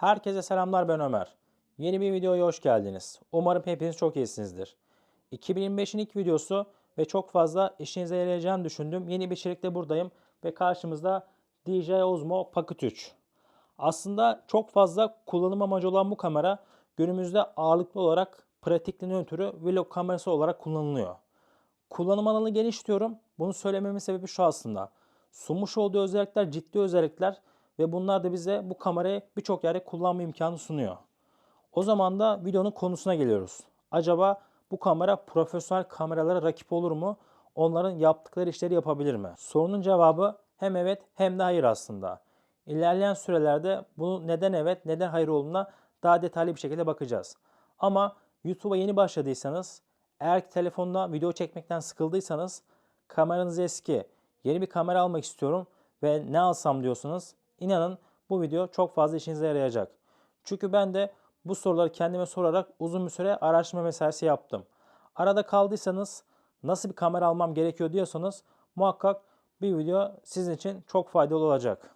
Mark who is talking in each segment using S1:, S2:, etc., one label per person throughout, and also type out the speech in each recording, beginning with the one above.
S1: Herkese selamlar ben Ömer. Yeni bir videoya hoş geldiniz. Umarım hepiniz çok iyisinizdir. 2025'in ilk videosu ve çok fazla işinize yarayacağını düşündüm. Yeni bir içerikle buradayım ve karşımızda DJI Osmo Pocket 3. Aslında çok fazla kullanım amacı olan bu kamera günümüzde ağırlıklı olarak pratikliğinden ötürü vlog kamerası olarak kullanılıyor. Kullanım alanı geniş diyorum. Bunu söylememin sebebi şu aslında. Sunmuş olduğu özellikler ciddi özellikler ve bunlar da bize bu kamerayı birçok yerde kullanma imkanı sunuyor. O zaman da videonun konusuna geliyoruz. Acaba bu kamera profesyonel kameralara rakip olur mu? Onların yaptıkları işleri yapabilir mi? Sorunun cevabı hem evet hem de hayır aslında. İlerleyen sürelerde bunu neden evet neden hayır olduğuna daha detaylı bir şekilde bakacağız. Ama YouTube'a yeni başladıysanız, eğer ki telefonla video çekmekten sıkıldıysanız, kameranız eski, yeni bir kamera almak istiyorum ve ne alsam diyorsanız, inanın bu video çok fazla işinize yarayacak. Çünkü ben de bu soruları kendime sorarak uzun bir süre araştırma mesaisi yaptım. Arada kaldıysanız nasıl bir kamera almam gerekiyor diyorsanız muhakkak bir video sizin için çok faydalı olacak.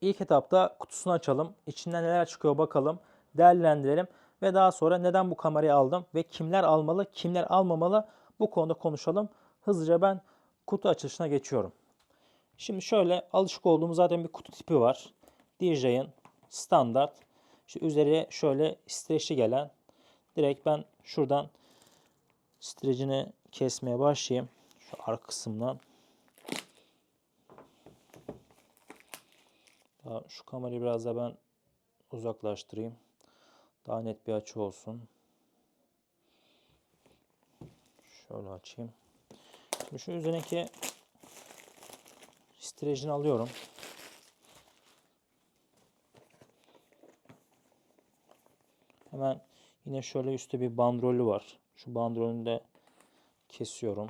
S1: İlk etapta kutusunu açalım. İçinden neler çıkıyor bakalım. Değerlendirelim. Ve daha sonra neden bu kamerayı aldım ve kimler almalı, kimler almamalı bu konuda konuşalım. Hızlıca ben kutu açılışına geçiyorum. Şimdi şöyle alışık olduğumuz zaten bir kutu tipi var. DJI'ın standart. İşte üzeri şöyle streçli gelen. Direkt ben şuradan strecini kesmeye başlayayım. Şu arka kısımdan. Daha şu kamerayı biraz da ben uzaklaştırayım. Daha net bir açı olsun. Şöyle açayım. Şimdi şu üzerindeki strecini alıyorum. Hemen yine şöyle üstte bir bandrolü var. Şu bandrolünü de kesiyorum.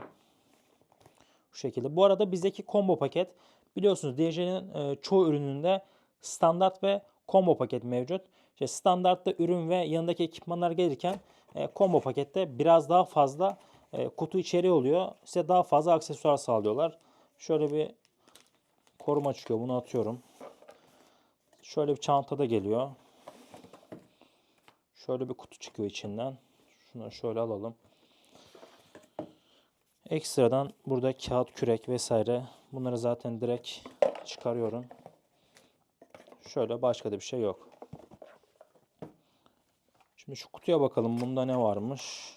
S1: Bu şekilde. Bu arada bizdeki combo paket biliyorsunuz DJI'nin e, çoğu ürününde standart ve combo paket mevcut. İşte standartta ürün ve yanındaki ekipmanlar gelirken e, combo pakette biraz daha fazla e, kutu içeriği oluyor. Size daha fazla aksesuar sağlıyorlar. Şöyle bir koruma çıkıyor. Bunu atıyorum. Şöyle bir çantada geliyor. Şöyle bir kutu çıkıyor içinden. Şunu şöyle alalım. Ekstradan burada kağıt, kürek vesaire bunları zaten direkt çıkarıyorum. Şöyle başka da bir şey yok. Şimdi şu kutuya bakalım bunda ne varmış.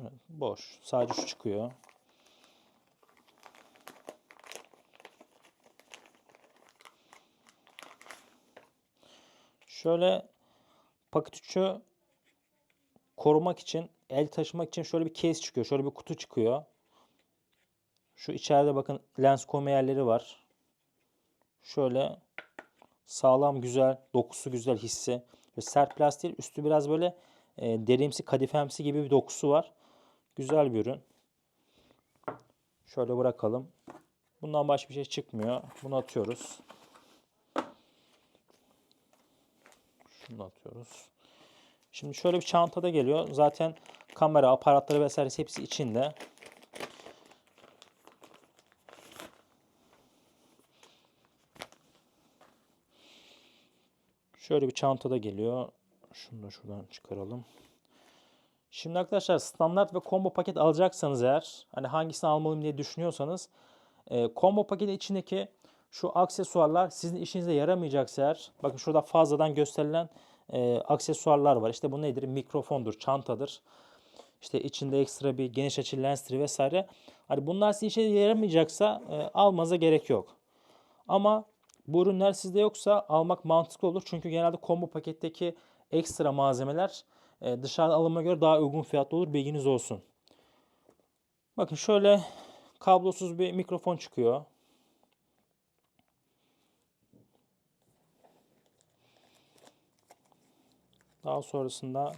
S1: Evet, boş. Sadece şu çıkıyor. Şöyle paket 3'ü korumak için, el taşımak için şöyle bir case çıkıyor. Şöyle bir kutu çıkıyor. Şu içeride bakın lens koyma yerleri var. Şöyle sağlam güzel, dokusu güzel hissi. Ve sert plastik üstü biraz böyle e, derimsi, kadifemsi gibi bir dokusu var. Güzel bir ürün. Şöyle bırakalım. Bundan başka bir şey çıkmıyor. Bunu atıyoruz. Şunu atıyoruz. Şimdi şöyle bir çantada geliyor. Zaten kamera, aparatları vesaire hepsi içinde. Şöyle bir çantada geliyor. Şunu da şuradan çıkaralım. Şimdi arkadaşlar standart ve combo paket alacaksanız eğer hani hangisini almalıyım diye düşünüyorsanız e, combo paketin içindeki şu aksesuarlar sizin işinize yaramayacaksa eğer bakın şurada fazladan gösterilen e, aksesuarlar var. İşte bu nedir? Mikrofondur, çantadır. İşte içinde ekstra bir geniş açı lenstir vesaire. Hani bunlar sizin işe yaramayacaksa e, almanıza gerek yok. Ama bu ürünler sizde yoksa almak mantıklı olur. Çünkü genelde combo paketteki ekstra malzemeler e, dışarıda alınma göre daha uygun fiyatlı olur. Bilginiz olsun. Bakın şöyle kablosuz bir mikrofon çıkıyor. Daha sonrasında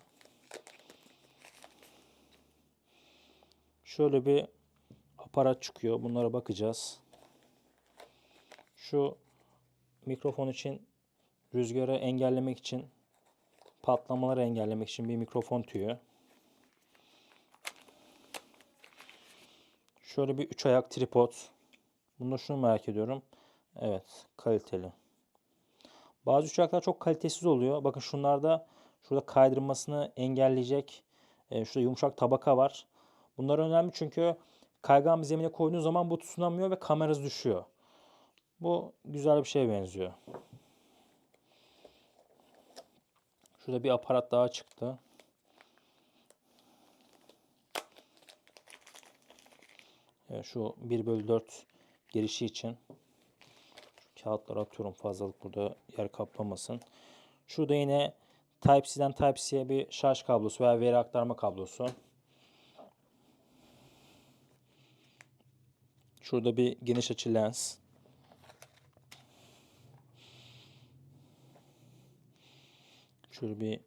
S1: şöyle bir aparat çıkıyor. Bunlara bakacağız. Şu mikrofon için rüzgarı engellemek için patlamaları engellemek için bir mikrofon tüyü. Şöyle bir üç ayak tripod. Bunda şunu merak ediyorum. Evet, kaliteli. Bazı uçaklar çok kalitesiz oluyor. Bakın şunlarda şurada kaydırmasını engelleyecek e, şurada yumuşak tabaka var. Bunlar önemli çünkü kaygan bir zemine koyduğun zaman bu tutunamıyor ve kamerası düşüyor. Bu güzel bir şeye benziyor. Şurada bir aparat daha çıktı. Evet, şu 1 bölü 4 girişi için şu kağıtları atıyorum fazlalık burada yer kaplamasın. Şurada yine Type-C'den Type-C'ye bir şarj kablosu veya veri aktarma kablosu. Şurada bir geniş açı lens. Şurada bir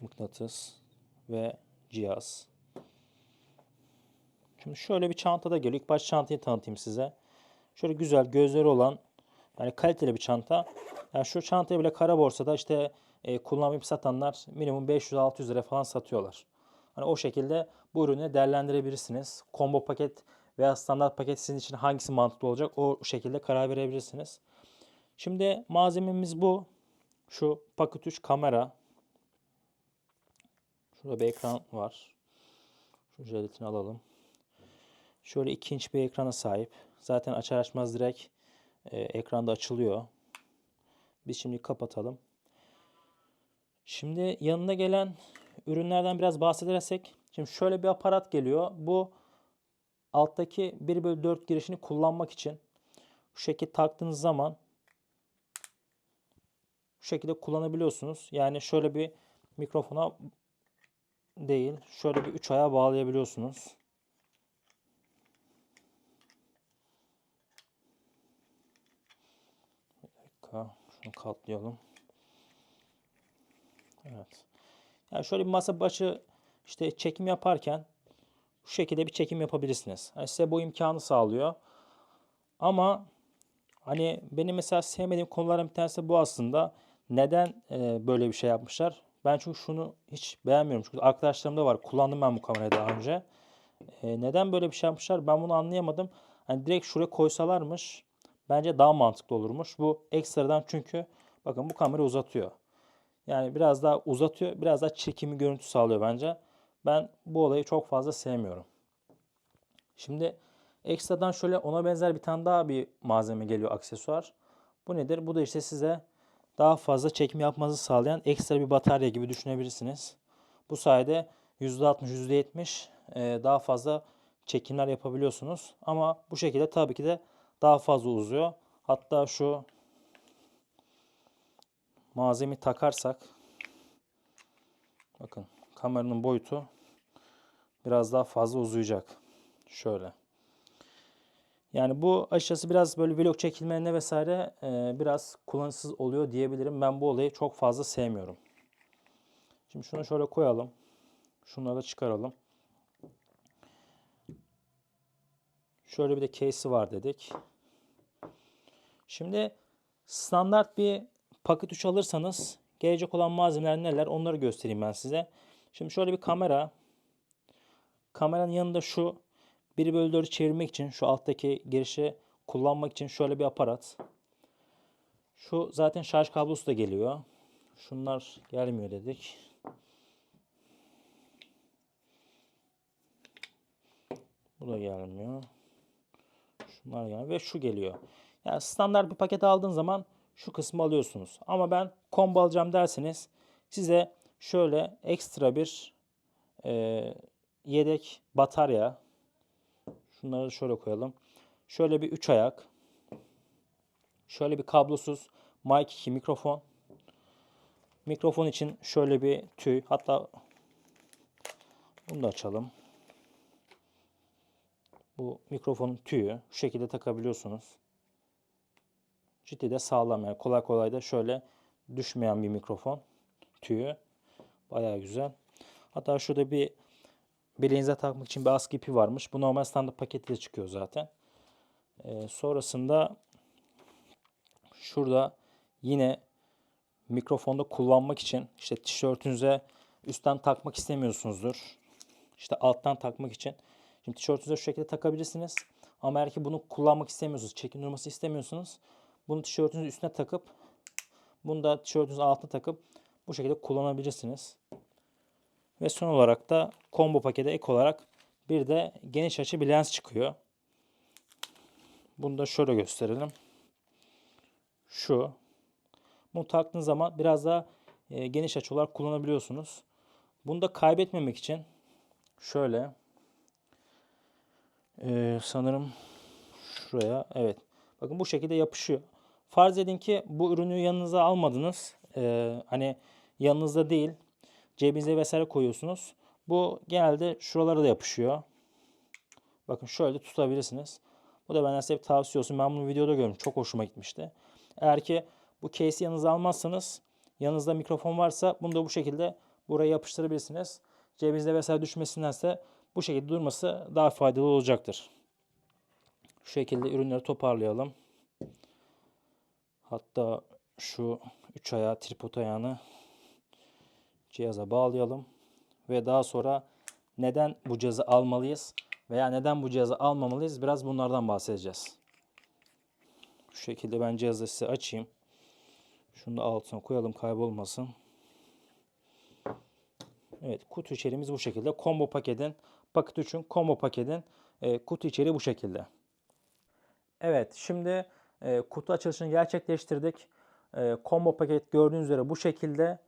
S1: mıknatıs ve cihaz. Şimdi şöyle bir çanta da geliyor. İlk baş çantayı tanıtayım size. Şöyle güzel gözleri olan yani kaliteli bir çanta. Yani şu çantayı bile kara borsada işte e, kullanmayıp satanlar minimum 500-600 lira falan satıyorlar. Hani o şekilde bu ürünü değerlendirebilirsiniz. Combo paket veya standart paket sizin için hangisi mantıklı olacak o şekilde karar verebilirsiniz. Şimdi malzememiz bu. Şu Pocket 3 kamera. Şurada bir ekran var. Şu jelatini alalım. Şöyle 2 inç bir ekrana sahip. Zaten açar açmaz direkt e, ekranda açılıyor. Biz şimdi kapatalım. Şimdi yanına gelen ürünlerden biraz bahsedersek. Şimdi şöyle bir aparat geliyor. Bu alttaki 1 bölü 4 girişini kullanmak için şu şekilde taktığınız zaman şu şekilde kullanabiliyorsunuz. Yani şöyle bir mikrofona değil şöyle bir 3 ayağa bağlayabiliyorsunuz. Bir dakika şunu katlayalım. Evet. Yani şöyle bir masa başı işte çekim yaparken şu şekilde bir çekim yapabilirsiniz. Yani size bu imkanı sağlıyor. Ama hani benim mesela sevmediğim konulardan bir tanesi bu aslında. Neden e, böyle bir şey yapmışlar? Ben çünkü şunu hiç beğenmiyorum. Çünkü arkadaşlarımda var. Kullandım ben bu kamerayı daha önce. E, neden böyle bir şey yapmışlar? Ben bunu anlayamadım. Hani direkt şuraya koysalarmış bence daha mantıklı olurmuş. Bu ekstradan çünkü bakın bu kamera uzatıyor. Yani biraz daha uzatıyor, biraz daha çekimi görüntü sağlıyor bence. Ben bu olayı çok fazla sevmiyorum. Şimdi ekstradan şöyle ona benzer bir tane daha bir malzeme geliyor aksesuar. Bu nedir? Bu da işte size daha fazla çekim yapmanızı sağlayan ekstra bir batarya gibi düşünebilirsiniz. Bu sayede %60, %70 e, daha fazla çekimler yapabiliyorsunuz. Ama bu şekilde tabii ki de daha fazla uzuyor. Hatta şu malzemeyi takarsak bakın kameranın boyutu biraz daha fazla uzayacak. Şöyle. Yani bu açıkçası biraz böyle vlog çekilmelerine vesaire e, biraz kullanışsız oluyor diyebilirim. Ben bu olayı çok fazla sevmiyorum. Şimdi şunu şöyle koyalım. Şunları da çıkaralım. Şöyle bir de case'i var dedik. Şimdi standart bir paket 3 alırsanız gelecek olan malzemeler neler onları göstereyim ben size. Şimdi şöyle bir kamera. Kameranın yanında şu 1 bölü 4'ü çevirmek için şu alttaki girişi kullanmak için şöyle bir aparat. Şu zaten şarj kablosu da geliyor. Şunlar gelmiyor dedik. Bu da gelmiyor. Şunlar gelmiyor ve şu geliyor. Yani standart bir paket aldığın zaman şu kısmı alıyorsunuz. Ama ben combo alacağım derseniz size şöyle ekstra bir e, yedek batarya şunları şöyle koyalım. Şöyle bir üç ayak. Şöyle bir kablosuz mic 2 mikrofon. Mikrofon için şöyle bir tüy. Hatta bunu da açalım. Bu mikrofonun tüyü. Şu şekilde takabiliyorsunuz ciddi de sağlam yani kolay kolay da şöyle düşmeyen bir mikrofon tüyü bayağı güzel. Hatta şurada bir bileğinize takmak için bir askı ipi varmış. Bu normal standart pakette çıkıyor zaten. Ee, sonrasında şurada yine mikrofonda kullanmak için işte tişörtünüze üstten takmak istemiyorsunuzdur. İşte alttan takmak için. Şimdi tişörtünüze şu şekilde takabilirsiniz. Ama eğer ki bunu kullanmak istemiyorsunuz, çekim durması istemiyorsunuz. Bunu tişörtünüzün üstüne takıp bunu da tişörtünüzün altına takıp bu şekilde kullanabilirsiniz. Ve son olarak da combo pakete ek olarak bir de geniş açı bir lens çıkıyor. Bunu da şöyle gösterelim. Şu. Bunu taktığınız zaman biraz daha e, geniş açı olarak kullanabiliyorsunuz. Bunu da kaybetmemek için şöyle e, sanırım şuraya evet bakın bu şekilde yapışıyor. Farz edin ki bu ürünü yanınıza almadınız. E, hani yanınızda değil cebinize vesaire koyuyorsunuz. Bu genelde şuralara da yapışıyor. Bakın şöyle tutabilirsiniz. Bu da benden size bir tavsiye olsun. Ben bunu videoda gördüm. Çok hoşuma gitmişti. Eğer ki bu case'i yanınıza almazsanız yanınızda mikrofon varsa bunu da bu şekilde buraya yapıştırabilirsiniz. Cebinizde vesaire düşmesindense bu şekilde durması daha faydalı olacaktır. Şu şekilde ürünleri toparlayalım. Hatta şu üç ayağı tripod ayağını cihaza bağlayalım. Ve daha sonra neden bu cihazı almalıyız veya neden bu cihazı almamalıyız biraz bunlardan bahsedeceğiz. Şu şekilde ben cihazı size açayım. Şunu da altına koyalım kaybolmasın. Evet kutu içeriğimiz bu şekilde. Combo paketin paket 3'ün combo paketin e, kutu içeriği bu şekilde. Evet şimdi e, kutu açılışını gerçekleştirdik. E, combo paket gördüğünüz üzere bu şekilde.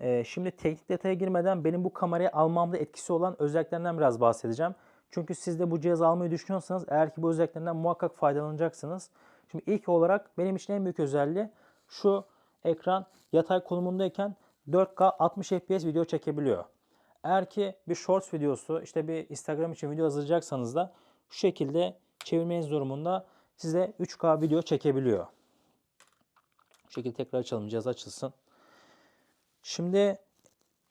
S1: E, şimdi teknik detaya girmeden benim bu kamerayı almamda etkisi olan özelliklerinden biraz bahsedeceğim. Çünkü siz de bu cihazı almayı düşünüyorsanız eğer ki bu özelliklerinden muhakkak faydalanacaksınız. Şimdi ilk olarak benim için en büyük özelliği şu ekran yatay konumundayken 4K 60 FPS video çekebiliyor. Eğer ki bir shorts videosu işte bir Instagram için video hazırlayacaksanız da şu şekilde çevirmeniz durumunda size 3K video çekebiliyor. Bu şekilde tekrar açalım cihaz açılsın. Şimdi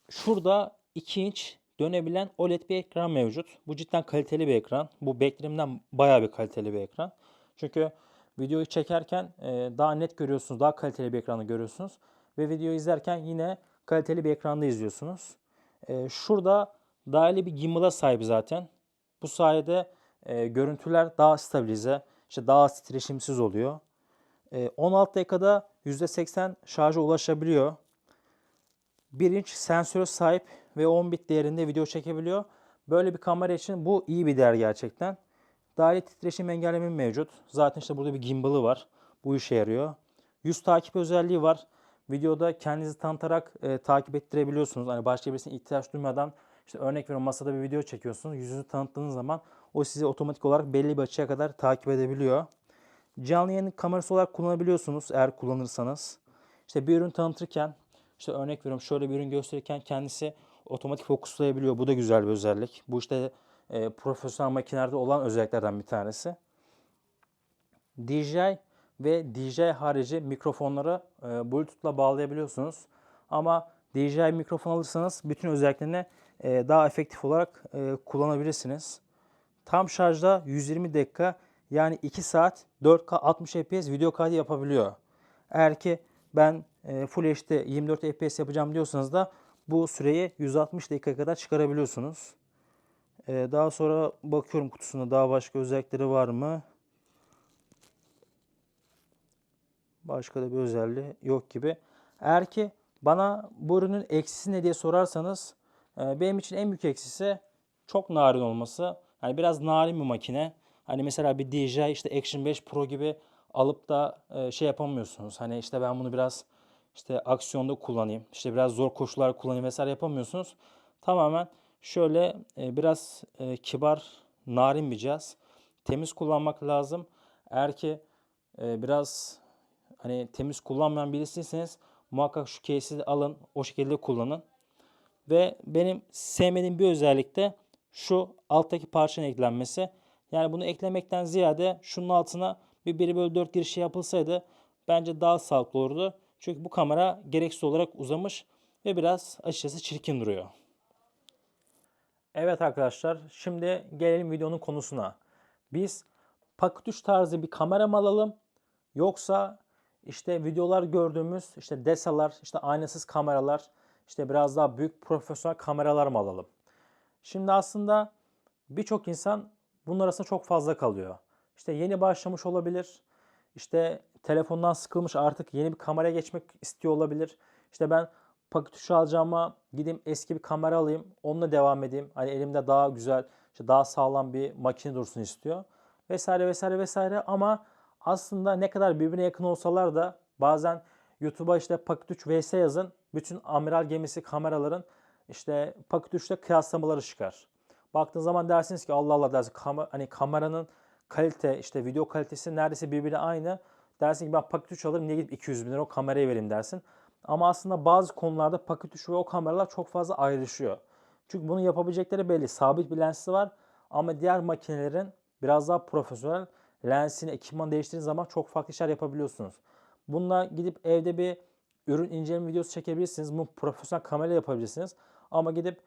S1: şurada 2 inç dönebilen OLED bir ekran mevcut. Bu cidden kaliteli bir ekran. Bu beklediğimden bayağı bir kaliteli bir ekran. Çünkü videoyu çekerken e, daha net görüyorsunuz, daha kaliteli bir ekranı görüyorsunuz. Ve videoyu izlerken yine kaliteli bir ekranda izliyorsunuz. E, şurada dahili bir gimbal'a sahip zaten. Bu sayede e, görüntüler daha stabilize, işte daha titreşimsiz oluyor. 16 dakikada %80 şarja ulaşabiliyor. 1 inç sensöre sahip ve 10 bit değerinde video çekebiliyor. Böyle bir kamera için bu iyi bir değer gerçekten. Dahili titreşim engelleme mevcut. Zaten işte burada bir gimbal'ı var. Bu işe yarıyor. Yüz takip özelliği var. Videoda kendinizi tanıtarak e, takip ettirebiliyorsunuz. Hani başka birisine ihtiyaç duymadan işte örnek veriyorum masada bir video çekiyorsunuz. Yüzünüzü tanıttığınız zaman o sizi otomatik olarak belli bir açıya kadar takip edebiliyor. Canlı yayın kamerası olarak kullanabiliyorsunuz eğer kullanırsanız. İşte bir ürün tanıtırken işte örnek veriyorum şöyle bir ürün gösterirken kendisi otomatik fokuslayabiliyor. Bu da güzel bir özellik. Bu işte e, profesyonel makinelerde olan özelliklerden bir tanesi. DJI ve DJI harici mikrofonları e, Bluetooth'la bağlayabiliyorsunuz. Ama DJI mikrofon alırsanız bütün özelliklerini e, daha efektif olarak e, kullanabilirsiniz. Tam şarjda 120 dakika yani 2 saat 4K 60 FPS video kaydı yapabiliyor. Eğer ki ben e, Full HD 24 FPS yapacağım diyorsanız da bu süreyi 160 dakika kadar çıkarabiliyorsunuz. E, daha sonra bakıyorum kutusunda daha başka özellikleri var mı? Başka da bir özelliği yok gibi. Eğer ki bana bu ürünün eksisi ne diye sorarsanız e, benim için en büyük eksisi çok narin olması. Yani biraz narin bir makine. Hani mesela bir DJI işte Action 5 Pro gibi alıp da e, şey yapamıyorsunuz. Hani işte ben bunu biraz işte aksiyonda kullanayım, işte biraz zor koşullar kullanayım vesaire yapamıyorsunuz. Tamamen şöyle e, biraz e, kibar, narin bir cihaz. Temiz kullanmak lazım. Eğer ki biraz hani temiz kullanmayan birisiyseniz muhakkak şu case'i alın, o şekilde kullanın. Ve benim sevmediğim bir özellik de şu alttaki parçanın eklenmesi. Yani bunu eklemekten ziyade şunun altına bir 1 bölü 4 girişi yapılsaydı bence daha sağlıklı olurdu. Çünkü bu kamera gereksiz olarak uzamış ve biraz açıkçası çirkin duruyor. Evet arkadaşlar şimdi gelelim videonun konusuna. Biz Pocket 3 tarzı bir kamera mı alalım yoksa işte videolar gördüğümüz işte DESA'lar, işte aynasız kameralar, işte biraz daha büyük profesyonel kameralar mı alalım? Şimdi aslında birçok insan bunun arasında çok fazla kalıyor. işte yeni başlamış olabilir. İşte telefondan sıkılmış artık yeni bir kameraya geçmek istiyor olabilir. İşte ben paket tuşu alacağıma gideyim eski bir kamera alayım. Onunla devam edeyim. Hani elimde daha güzel, işte daha sağlam bir makine dursun istiyor. Vesaire vesaire vesaire ama aslında ne kadar birbirine yakın olsalar da bazen YouTube'a işte paket 3 vs yazın. Bütün amiral gemisi kameraların işte paket 3'te kıyaslamaları çıkar. Baktığın zaman dersiniz ki Allah Allah dersin kam- hani kameranın kalite işte video kalitesi neredeyse birbirine aynı. Dersin ki ben paket 3 alırım niye gidip 200 bin lira o kameraya vereyim dersin. Ama aslında bazı konularda paket 3 ve o kameralar çok fazla ayrışıyor. Çünkü bunu yapabilecekleri belli. Sabit bir lensi var ama diğer makinelerin biraz daha profesyonel lensini, ekipman değiştirdiğiniz zaman çok farklı işler yapabiliyorsunuz. Bununla gidip evde bir ürün inceleme videosu çekebilirsiniz. Bunu profesyonel kamera yapabilirsiniz. Ama gidip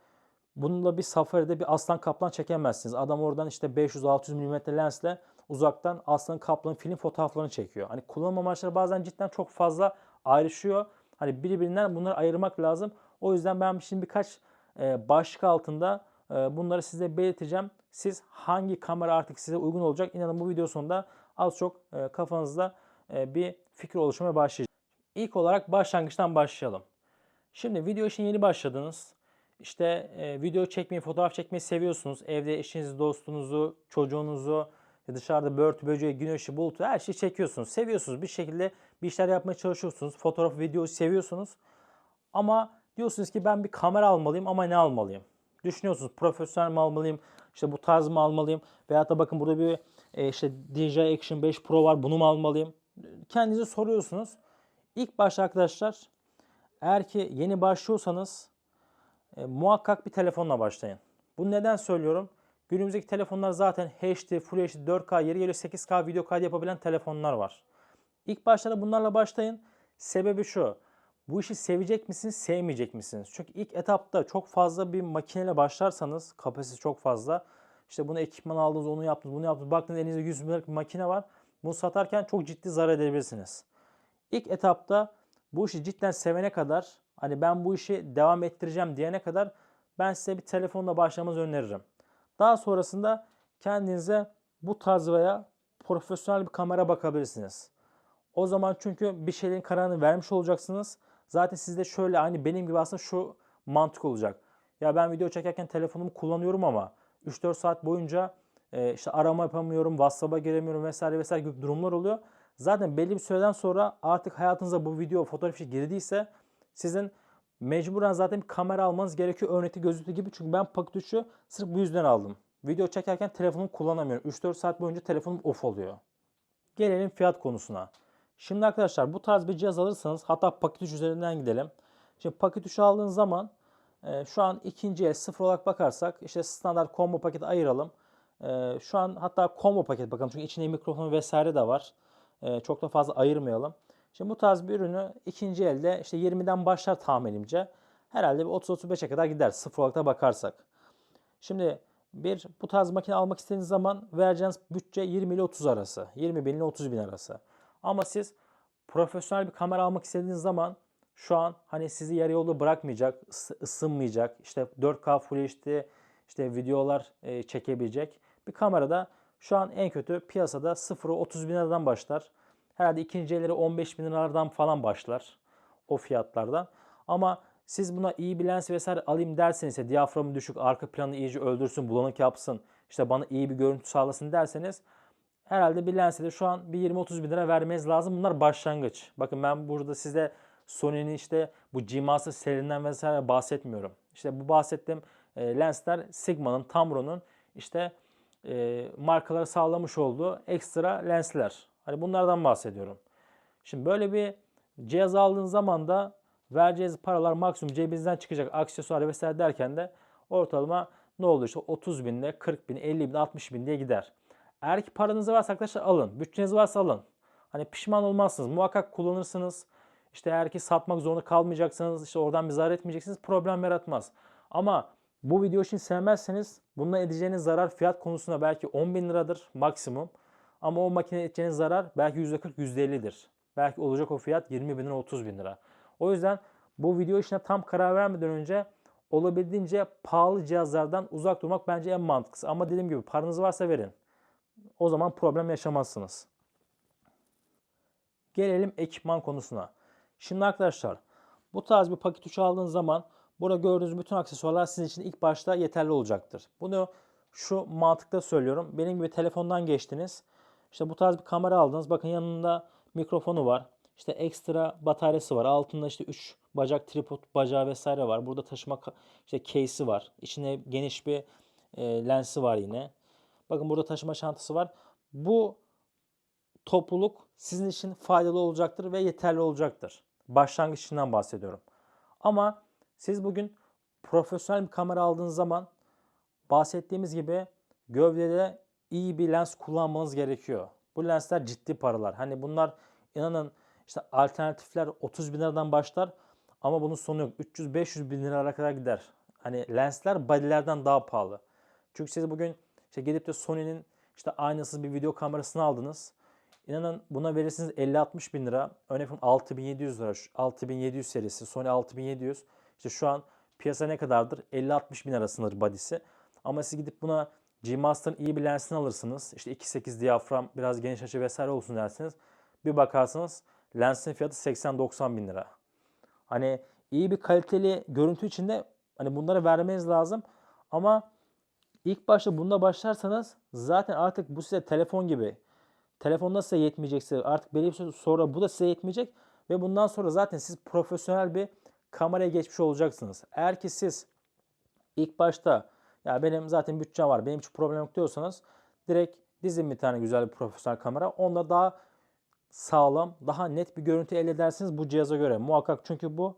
S1: bununla bir safaride bir aslan kaplan çekemezsiniz. Adam oradan işte 500-600 mm lensle uzaktan aslan kaplanın film fotoğraflarını çekiyor. Hani kullanım amaçları bazen cidden çok fazla ayrışıyor. Hani birbirinden bunları ayırmak lazım. O yüzden ben şimdi birkaç e, başlık altında e, bunları size belirteceğim. Siz hangi kamera artık size uygun olacak? İnanın bu video sonunda az çok e, kafanızda bir fikir oluşmaya başlayacak. İlk olarak başlangıçtan başlayalım. Şimdi video için yeni başladınız. İşte e, video çekmeyi, fotoğraf çekmeyi seviyorsunuz. Evde eşinizi, dostunuzu, çocuğunuzu, dışarıda börtü, böceği, güneşi, bulutu her şeyi çekiyorsunuz. Seviyorsunuz. Bir şekilde bir işler yapmaya çalışıyorsunuz. Fotoğraf, video seviyorsunuz. Ama diyorsunuz ki ben bir kamera almalıyım ama ne almalıyım? Düşünüyorsunuz profesyonel mi almalıyım? İşte bu tarz mı almalıyım? Veyahut da bakın burada bir e, işte DJI Action 5 Pro var bunu mu almalıyım? Kendinize soruyorsunuz. İlk başta arkadaşlar eğer ki yeni başlıyorsanız e, muhakkak bir telefonla başlayın. Bunu neden söylüyorum? Günümüzdeki telefonlar zaten HD, Full HD, 4K, yeri geliyor 8K video kaydı yapabilen telefonlar var. İlk başlarda bunlarla başlayın. Sebebi şu. Bu işi sevecek misiniz, sevmeyecek misiniz? Çünkü ilk etapta çok fazla bir makineyle başlarsanız, kapasitesi çok fazla. İşte bunu ekipman aldınız, onu yaptınız, bunu yaptınız. Baktınız elinizde 100 bin liralık bir makine var. Bunu satarken çok ciddi zarar edebilirsiniz. İlk etapta bu işi cidden sevene kadar, hani ben bu işi devam ettireceğim diyene kadar ben size bir telefonla başlamanızı öneririm. Daha sonrasında kendinize bu tarz veya profesyonel bir kamera bakabilirsiniz. O zaman çünkü bir şeylerin kararını vermiş olacaksınız. Zaten sizde şöyle aynı benim gibi aslında şu mantık olacak. Ya ben video çekerken telefonumu kullanıyorum ama 3-4 saat boyunca e, işte arama yapamıyorum, WhatsApp'a giremiyorum vesaire vesaire gibi durumlar oluyor. Zaten belli bir süreden sonra artık hayatınıza bu video, fotoğraf işi girdiyse sizin mecburen zaten bir kamera almanız gerekiyor. Örnekte gözüktüğü gibi çünkü ben Pocket 3'ü sırf bu yüzden aldım. Video çekerken telefonumu kullanamıyorum. 3-4 saat boyunca telefonum off oluyor. Gelelim fiyat konusuna. Şimdi arkadaşlar bu tarz bir cihaz alırsanız hatta paket 3 üzerinden gidelim. Şimdi paket 3 aldığınız zaman e, şu an ikinci el sıfır olarak bakarsak işte standart combo paketi ayıralım. E, şu an hatta combo paket bakalım çünkü içinde mikrofon vesaire de var. E, çok da fazla ayırmayalım. Şimdi bu tarz bir ürünü ikinci elde işte 20'den başlar tahminimce. Herhalde bir 30-35'e kadar gider sıfır olarak bakarsak. Şimdi bir bu tarz makine almak istediğiniz zaman vereceğiniz bütçe 20 ile 30 arası. 20 bin ile 30 bin arası. Ama siz profesyonel bir kamera almak istediğiniz zaman şu an hani sizi yarı yolda bırakmayacak, ısı- ısınmayacak, işte 4K Full HD işte videolar e, çekebilecek bir kamerada şu an en kötü piyasada 0'ı 30 bin liradan başlar. Herhalde ikinci elleri 15 bin liralardan falan başlar o fiyatlardan. Ama siz buna iyi bir lens vesaire alayım derseniz ise diyaframı düşük, arka planı iyice öldürsün, bulanık yapsın, işte bana iyi bir görüntü sağlasın derseniz herhalde bir lense de şu an bir 20-30 bin lira vermeniz lazım. Bunlar başlangıç. Bakın ben burada size Sony'nin işte bu G-Master serisinden vesaire bahsetmiyorum. İşte bu bahsettiğim e, lensler Sigma'nın, Tamron'un işte e, markalara sağlamış olduğu ekstra lensler. Hani bunlardan bahsediyorum. Şimdi böyle bir cihaz aldığın zaman da vereceğiniz paralar maksimum cebinizden çıkacak aksesuar vesaire derken de ortalama ne oldu işte 30 bin 40 bin, 50 bin, 60 bin diye gider. Eğer ki paranız varsa arkadaşlar alın. Bütçeniz varsa alın. Hani pişman olmazsınız. Muhakkak kullanırsınız. İşte eğer ki satmak zorunda kalmayacaksınız, işte oradan bir zarar etmeyeceksiniz, problem yaratmaz. Ama bu video için sevmezseniz bununla edeceğiniz zarar fiyat konusunda belki 10 bin liradır maksimum. Ama o makine edeceğiniz zarar belki %40, %50'dir. Belki olacak o fiyat 20 bin lira, 30 bin lira. O yüzden bu video işine tam karar vermeden önce olabildiğince pahalı cihazlardan uzak durmak bence en mantıklısı. Ama dediğim gibi paranız varsa verin. O zaman problem yaşamazsınız. Gelelim ekipman konusuna. Şimdi arkadaşlar bu tarz bir paket uçağı aldığınız zaman burada gördüğünüz bütün aksesuarlar sizin için ilk başta yeterli olacaktır. Bunu şu mantıkta söylüyorum. Benim gibi telefondan geçtiniz. İşte bu tarz bir kamera aldınız. Bakın yanında mikrofonu var. İşte ekstra bataryası var. Altında işte 3 bacak tripod bacağı vesaire var. Burada taşıma işte case'i var. İçinde geniş bir e, lensi var yine. Bakın burada taşıma çantası var. Bu topluluk sizin için faydalı olacaktır ve yeterli olacaktır. Başlangıç içinden bahsediyorum. Ama siz bugün profesyonel bir kamera aldığınız zaman bahsettiğimiz gibi gövdede iyi bir lens kullanmanız gerekiyor. Bu lensler ciddi paralar. Hani bunlar inanın işte alternatifler 30 bin liradan başlar ama bunun sonu yok. 300-500 bin liralara kadar gider. Hani lensler body'lerden daha pahalı. Çünkü siz bugün işte gidip de Sony'nin işte aynasız bir video kamerasını aldınız. İnanın buna verirsiniz 50-60 bin lira. Örneğin 6700 lira. şu 6700 serisi. Sony 6700. İşte şu an piyasa ne kadardır? 50-60 bin arasındadır body'si. Ama siz gidip buna G-Master'ın iyi bir lensini alırsınız. İşte 2.8 diyafram biraz geniş açı vesaire olsun dersiniz. Bir bakarsınız lensin fiyatı 80-90 bin lira. Hani iyi bir kaliteli görüntü için de hani bunları vermeniz lazım. Ama ilk başta bunda başlarsanız zaten artık bu size telefon gibi. Telefonda size yetmeyecekse artık belli bir süre sonra bu da size yetmeyecek. Ve bundan sonra zaten siz profesyonel bir kameraya geçmiş olacaksınız. Eğer ki siz ilk başta ya benim zaten bütçem var benim için problem yok diyorsanız direkt dizin bir tane güzel bir profesyonel kamera. Onda daha sağlam, daha net bir görüntü elde edersiniz bu cihaza göre. Muhakkak çünkü bu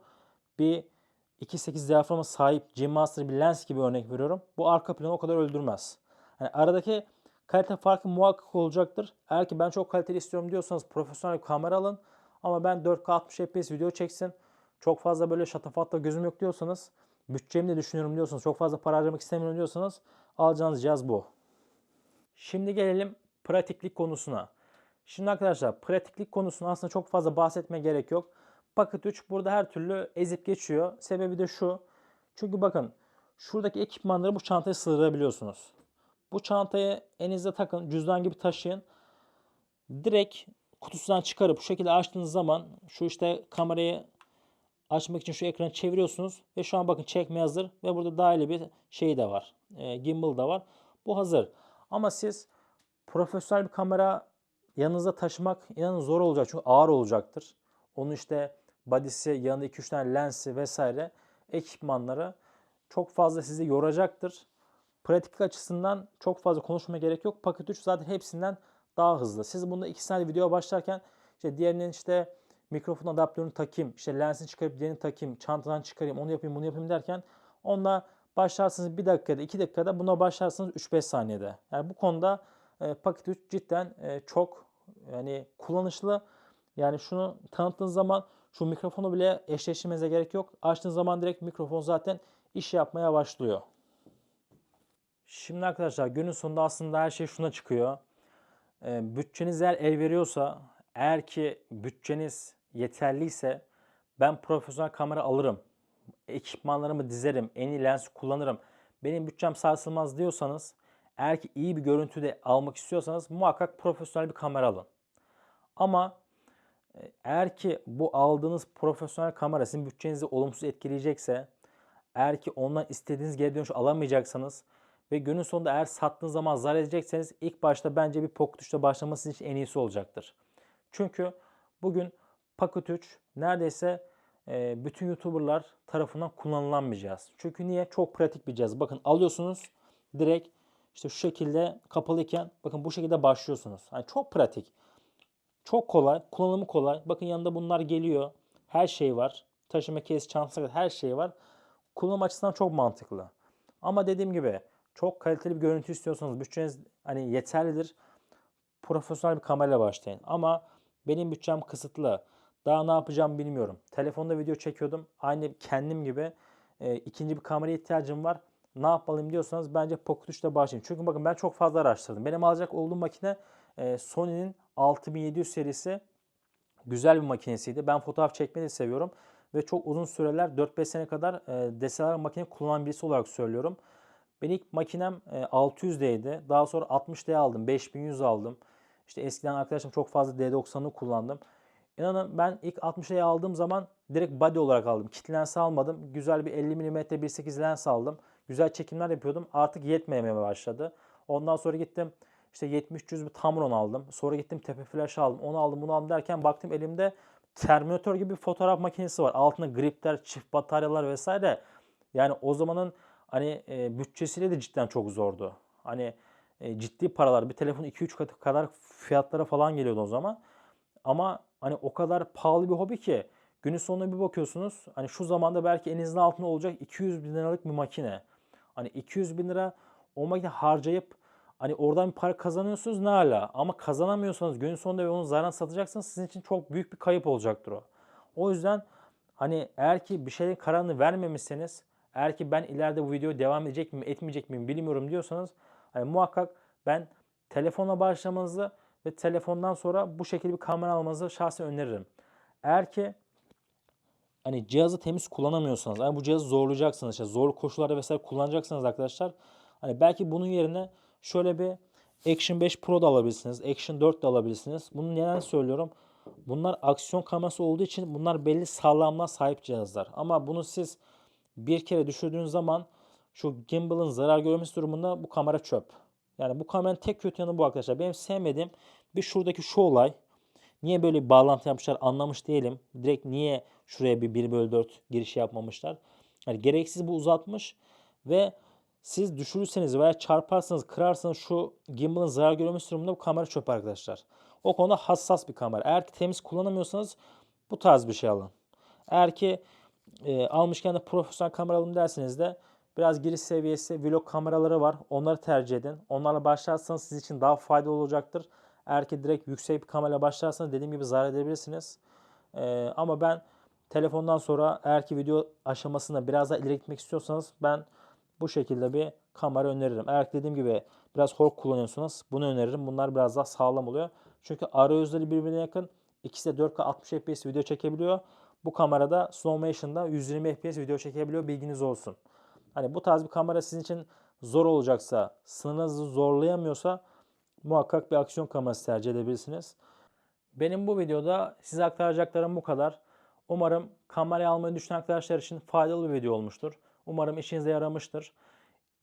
S1: bir 2.8 diyaframa sahip G-Master bir lens gibi örnek veriyorum. Bu arka planı o kadar öldürmez. Yani aradaki kalite farkı muhakkak olacaktır. Eğer ki ben çok kaliteli istiyorum diyorsanız profesyonel bir kamera alın. Ama ben 4K 60 FPS video çeksin. Çok fazla böyle şatafatla gözüm yok diyorsanız, bütçemi de düşünüyorum diyorsanız, çok fazla para harcamak istemiyorum diyorsanız alacağınız cihaz bu. Şimdi gelelim pratiklik konusuna. Şimdi arkadaşlar pratiklik konusunu aslında çok fazla bahsetmeye gerek yok. Pocket 3 burada her türlü ezip geçiyor. Sebebi de şu. Çünkü bakın şuradaki ekipmanları bu çantaya sığdırabiliyorsunuz. Bu çantayı elinizde takın, cüzdan gibi taşıyın. Direkt kutusundan çıkarıp bu şekilde açtığınız zaman şu işte kamerayı açmak için şu ekranı çeviriyorsunuz ve şu an bakın çekme hazır ve burada dahili bir şey de var. E, gimbal da var. Bu hazır. Ama siz profesyonel bir kamera yanınızda taşımak inanın zor olacak çünkü ağır olacaktır. Onun işte body'si, yanında 2-3 tane lensi vesaire ekipmanları çok fazla sizi yoracaktır. Pratik açısından çok fazla konuşmaya gerek yok. Pocket 3 zaten hepsinden daha hızlı. Siz bunda 2 saniye video başlarken işte diğerinin işte mikrofon adaptörünü takayım, işte lensini çıkarıp diğerini takayım, çantadan çıkarayım, onu yapayım, bunu yapayım derken onunla başlarsınız 1 dakikada, 2 dakikada buna başlarsınız 3-5 saniyede. Yani bu konuda e, Pocket 3 cidden e, çok yani kullanışlı. Yani şunu tanıttığınız zaman şu mikrofonu bile eşleştirmenize gerek yok. Açtığınız zaman direkt mikrofon zaten iş yapmaya başlıyor. Şimdi arkadaşlar günün sonunda aslında her şey şuna çıkıyor. E, bütçeniz eğer el veriyorsa, eğer ki bütçeniz yeterliyse ben profesyonel kamera alırım. Ekipmanlarımı dizerim, en iyi lens kullanırım. Benim bütçem sarsılmaz diyorsanız, eğer ki iyi bir görüntü de almak istiyorsanız muhakkak profesyonel bir kamera alın. Ama e, eğer ki bu aldığınız profesyonel kamera sizin bütçenizi olumsuz etkileyecekse, eğer ki ondan istediğiniz geri dönüş alamayacaksanız ve günün sonunda eğer sattığınız zaman zarar edecekseniz ilk başta bence bir Pocket 3'te başlaması için en iyisi olacaktır. Çünkü bugün Pocket 3 neredeyse e, bütün YouTuber'lar tarafından kullanılan bir cihaz. Çünkü niye? Çok pratik bir cihaz. Bakın alıyorsunuz direkt işte şu şekilde kapalıyken bakın bu şekilde başlıyorsunuz. Yani çok pratik. Çok kolay. Kullanımı kolay. Bakın yanında bunlar geliyor. Her şey var. Taşıma kes, çantası her şey var. Kullanım açısından çok mantıklı. Ama dediğim gibi çok kaliteli bir görüntü istiyorsanız bütçeniz hani yeterlidir. Profesyonel bir kamerayla başlayın. Ama benim bütçem kısıtlı. Daha ne yapacağım bilmiyorum. Telefonda video çekiyordum. Aynı kendim gibi e, ikinci bir kameraya ihtiyacım var. Ne yapmalıyım diyorsanız bence Pocket 3 ile başlayın. Çünkü bakın ben çok fazla araştırdım. Benim alacak olduğum makine e, Sony'nin 6700 serisi güzel bir makinesiydi. Ben fotoğraf çekmeyi de seviyorum. Ve çok uzun süreler 4-5 sene kadar e, DSLR makine kullanan birisi olarak söylüyorum. Ben ilk makinem e, 600D'ydi. Daha sonra 60D aldım. 5100 aldım. İşte eskiden arkadaşım çok fazla D90'ı kullandım. İnanın ben ilk 60D'yi aldığım zaman direkt body olarak aldım. Kit lens almadım. Güzel bir 50 mm 1.8 lens aldım. Güzel çekimler yapıyordum. Artık yetmemeye başladı. Ondan sonra gittim işte 70-100 bir Tamron aldım. Sonra gittim tepe flash aldım. Onu aldım bunu aldım derken baktım elimde Terminator gibi bir fotoğraf makinesi var. Altında gripler, çift bataryalar vesaire. Yani o zamanın hani e, bütçesiyle de cidden çok zordu. Hani e, ciddi paralar bir telefon 2-3 katı kadar fiyatlara falan geliyordu o zaman. Ama hani o kadar pahalı bir hobi ki günün sonuna bir bakıyorsunuz. Hani şu zamanda belki elinizin altında olacak 200 bin liralık bir makine. Hani 200 bin lira o makine harcayıp hani oradan bir para kazanıyorsunuz ne hala. Ama kazanamıyorsanız günün sonunda ve onu zararına satacaksınız sizin için çok büyük bir kayıp olacaktır o. O yüzden hani eğer ki bir şeyin kararını vermemişseniz eğer ki ben ileride bu videoya devam edecek miyim etmeyecek miyim bilmiyorum diyorsanız hani muhakkak ben telefonla başlamanızı ve telefondan sonra bu şekilde bir kamera almanızı şahsen öneririm. Eğer ki hani cihazı temiz kullanamıyorsanız, yani bu cihazı zorlayacaksınız, işte zor koşullarda vesaire kullanacaksınız arkadaşlar. Hani belki bunun yerine şöyle bir Action 5 Pro da alabilirsiniz, Action 4 de alabilirsiniz. Bunu neden söylüyorum? Bunlar aksiyon kamerası olduğu için bunlar belli sağlamlığa sahip cihazlar. Ama bunu siz bir kere düşürdüğünüz zaman şu gimbal'ın zarar görmesi durumunda bu kamera çöp. Yani bu kameranın tek kötü yanı bu arkadaşlar. Benim sevmediğim bir şuradaki şu olay. Niye böyle bir bağlantı yapmışlar anlamış değilim. Direkt niye şuraya bir 1 bölü 4 giriş yapmamışlar. Yani gereksiz bu uzatmış ve siz düşürürseniz veya çarparsanız kırarsanız şu gimbal'ın zarar görmesi durumunda bu kamera çöp arkadaşlar. O konuda hassas bir kamera. Eğer ki temiz kullanamıyorsanız bu tarz bir şey alın. Eğer ki e, almışken de profesyonel kamera alın derseniz de biraz giriş seviyesi vlog kameraları var. Onları tercih edin. Onlarla başlarsanız sizin için daha faydalı olacaktır. Eğer ki direkt yüksek bir kamerayla başlarsanız dediğim gibi zarar edebilirsiniz. E, ama ben telefondan sonra eğer ki video aşamasında biraz daha ileri gitmek istiyorsanız ben bu şekilde bir kamera öneririm. Eğer dediğim gibi biraz hor kullanıyorsanız bunu öneririm. Bunlar biraz daha sağlam oluyor. Çünkü arayüzleri birbirine yakın. İkisi de 4K 60 FPS video çekebiliyor. Bu kamerada slow motion'da 120 FPS video çekebiliyor. Bilginiz olsun. Hani bu tarz bir kamera sizin için zor olacaksa, sınırınızı zorlayamıyorsa muhakkak bir aksiyon kamerası tercih edebilirsiniz. Benim bu videoda size aktaracaklarım bu kadar. Umarım kamerayı almayı düşünen arkadaşlar için faydalı bir video olmuştur. Umarım işinize yaramıştır.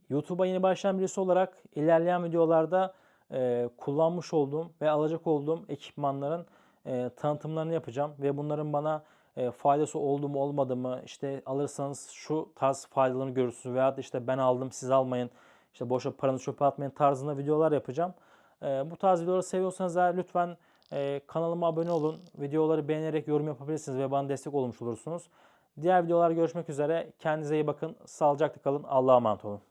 S1: YouTube'a yeni başlayan birisi olarak ilerleyen videolarda e, kullanmış olduğum ve alacak olduğum ekipmanların e, tanıtımlarını yapacağım ve bunların bana e, faydası oldu mu olmadı mı işte alırsanız şu tarz faydalarını görürsünüz veya da işte ben aldım siz almayın işte boşa paranızı çöpe atmayın tarzında videolar yapacağım. E, bu tarz videoları seviyorsanız eğer lütfen e, kanalıma abone olun. Videoları beğenerek yorum yapabilirsiniz ve bana destek olmuş olursunuz. Diğer videolar görüşmek üzere. Kendinize iyi bakın. Sağlıcakla kalın. Allah'a emanet olun.